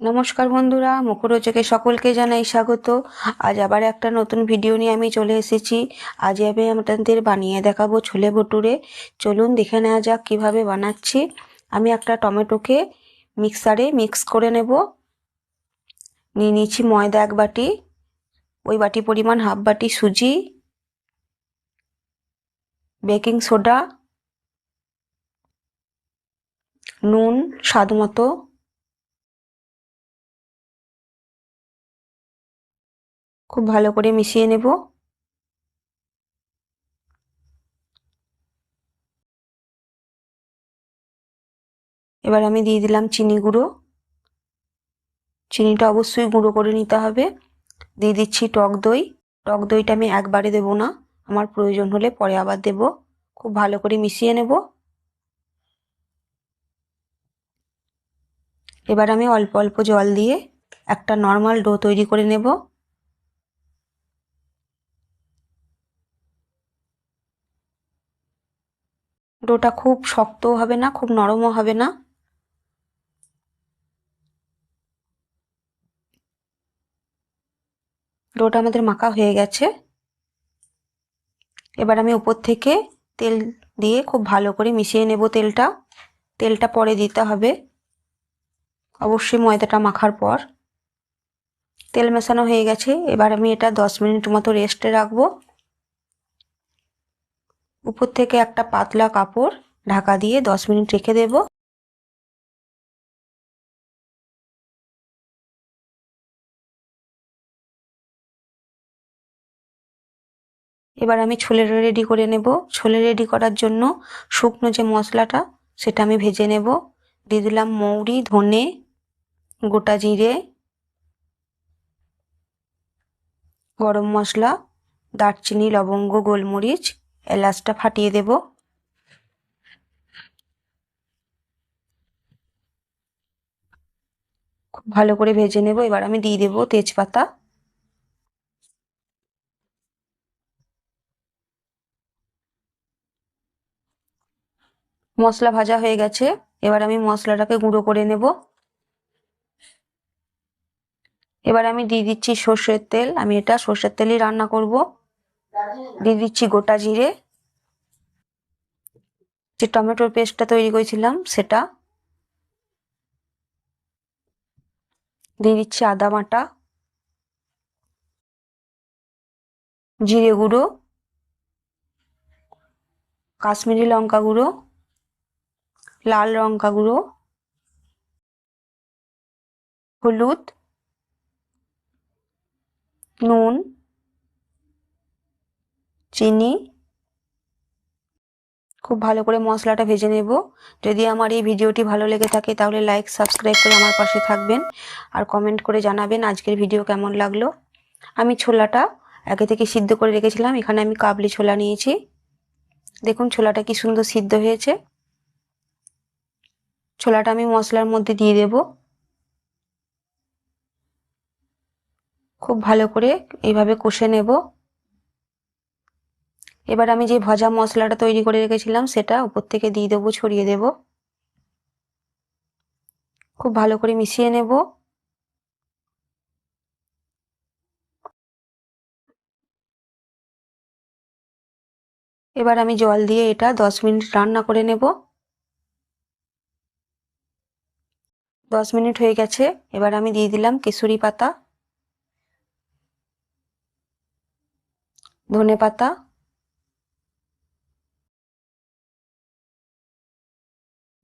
নমস্কার বন্ধুরা, মুখরোচকে সকলকে জানাই স্বাগত। আজ আবার একটা নতুন ভিডিও নিয়ে আমি চলে এসেছি। আজ আমি আপনাদের বানিয়ে দেখাবো ছোলে ভটুরে। চলুন দেখে নেওয়া যাক কীভাবে বানাচ্ছি। আমি একটা টমেটোকে মিক্সারে মিক্স করে নেব। নিয়ে নিচ্ছি ময়দা এক বাটি, ওই বাটি পরিমাণ হাফ বাটি সুজি বেকিং সোডা নুন, স্বাদ মতো। খুব ভালো করে মিশিয়ে নেব। এবার আমি দিয়ে দিলাম চিনি গুঁড়ো। চিনিটা অবশ্যই গুঁড়ো করে নিতে হবে। দিয়ে দিচ্ছি টক দই। টক দইটা আমি একবারে দেব না, আমার প্রয়োজন হলে পরে আবার দেব। খুব ভালো করে মিশিয়ে নেব। এবার আমি অল্প অল্প জল দিয়ে একটা নর্মাল ডো তৈরি করে নেব। ডোটা খুব শক্তও হবে না, খুব নরমও হবে না। ডোটা আমাদের মাখা হয়ে গেছে। এবার আমি উপর থেকে তেল দিয়ে খুব ভালো করে মিশিয়ে নেব তেলটা। তেলটা পরে দিতে হবে। অবশ্যই ময়দাটা মাখার পর। তেল মেশানো হয়ে গেছে। এবার আমি এটা দশ মিনিট মতো রেস্টে রাখব। উপর থেকে একটা পাতলা কাপড় ঢাকা দিয়ে দশ মিনিট রেখে দেব। এবার আমি ছোলে রেডি করে নেব। ছোলে রেডি করার জন্য শুকনো যে মশলাটা, সেটা আমি ভেজে নেব। দিয়ে দিলাম মৌরি, ধনে, গোটা জিরে, গরম মশলা, দারচিনি, লবঙ্গ, গোলমরিচ এলাচটা ফাটিয়ে দেব। খুব ভালো করে ভেজে নেব। এবার আমি দিয়ে দেব তেজপাতা। মশলা ভাজা হয়ে গেছে। এবার আমি মশলাটাকে গুঁড়ো করে নেব। এবার আমি দিয়ে দিচ্ছি সর্ষের তেল। আমি এটা সর্ষের তেলই রান্না করব। দিয়ে দিচ্ছি গোটা জিরে। যে টমেটোর পেস্টটা তৈরি করেছিলাম, সেটা। দিয়ে দিচ্ছি আদা বাটা। জিরে গুঁড়ো। কাশ্মীরি লঙ্কা গুঁড়ো। লাল লঙ্কা গুঁড়ো। হলুদ। নুন। চিনি। খুব ভালো করে মশলাটা ভেজে নেব। যদি আমার এই ভিডিওটি ভালো লেগে থাকে তাহলে লাইক সাবস্ক্রাইব করে আমার পাশে থাকবেন। আর কমেন্ট করে জানাবেন আজকের ভিডিও কেমন লাগল। আমি ছোলাটা আগে থেকে সিদ্ধ করে রেখেছিলাম, এখানে আমি কাবলি ছোলা নিয়েছি। দেখুন ছোলাটা কি সুন্দর সিদ্ধ হয়েছে। ছোলাটা আমি মশলার মধ্যে দিয়ে দেব। খুব ভালো করে এইভাবে কষে নেব। এবার আমি যে ভাজা মশলাটা তৈরি করে রেখেছিলাম, সেটা উপর থেকে দিয়ে দেবো, ছড়িয়ে দেব। খুব ভালো করে মিশিয়ে নেব। এবার আমি জল দিয়ে এটা দশ মিনিট রান্না করে নেব। দশ মিনিট হয়ে গেছে, এবার আমি দিয়ে দিলাম কেসুরি পাতা, ধনে পাতা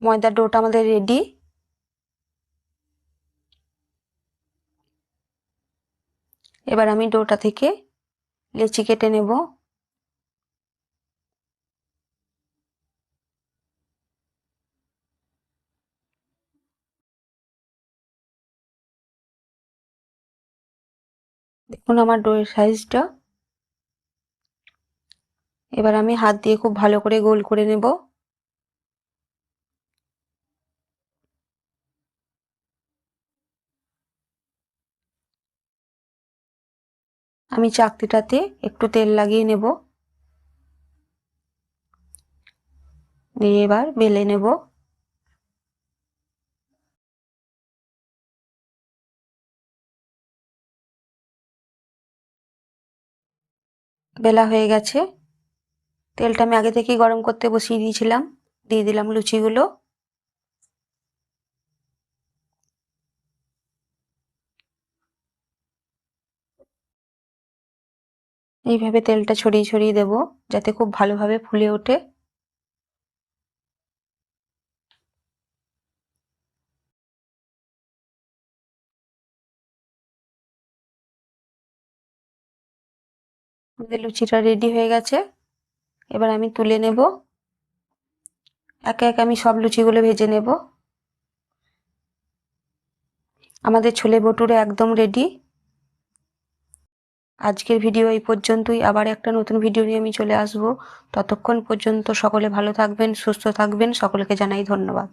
ময়দার ডোটা আমাদের রেডি এবার আমি ডোটা থেকে লেচি কেটে নেব। দেখুন আমার ডোয়ের সাইজটা। এবার আমি হাত দিয়ে খুব ভালো করে গোল করে নেব। আমি চাকতিটাতে একটু তেল লাগিয়ে নেব। দিয়ে এবার বেলে নেব। বেলা হয়ে গেছে। তেলটা আমি আগে থেকেই গরম করতে বসিয়ে দিয়েছিলাম। দিয়ে দিলাম লুচিগুলো। এইভাবে তেলটা ছড়িয়ে ছড়িয়ে দেব, যাতে খুব ভালোভাবে ফুলে ওঠে। আমাদের লুচিটা রেডি হয়ে গেছে। এবার আমি তুলে নেব। একে একে আমি সব লুচিগুলো ভেজে নেব। আমাদের ছোলে বটুরে একদম রেডি আজকের ভিডিও এই পর্যন্তই। আবার একটা নতুন ভিডিও নিয়ে আমি চলে আসব। ততক্ষণ পর্যন্ত সকলে ভালো থাকবেন, সুস্থ থাকবেন। সকলকে জানাই ধন্যবাদ।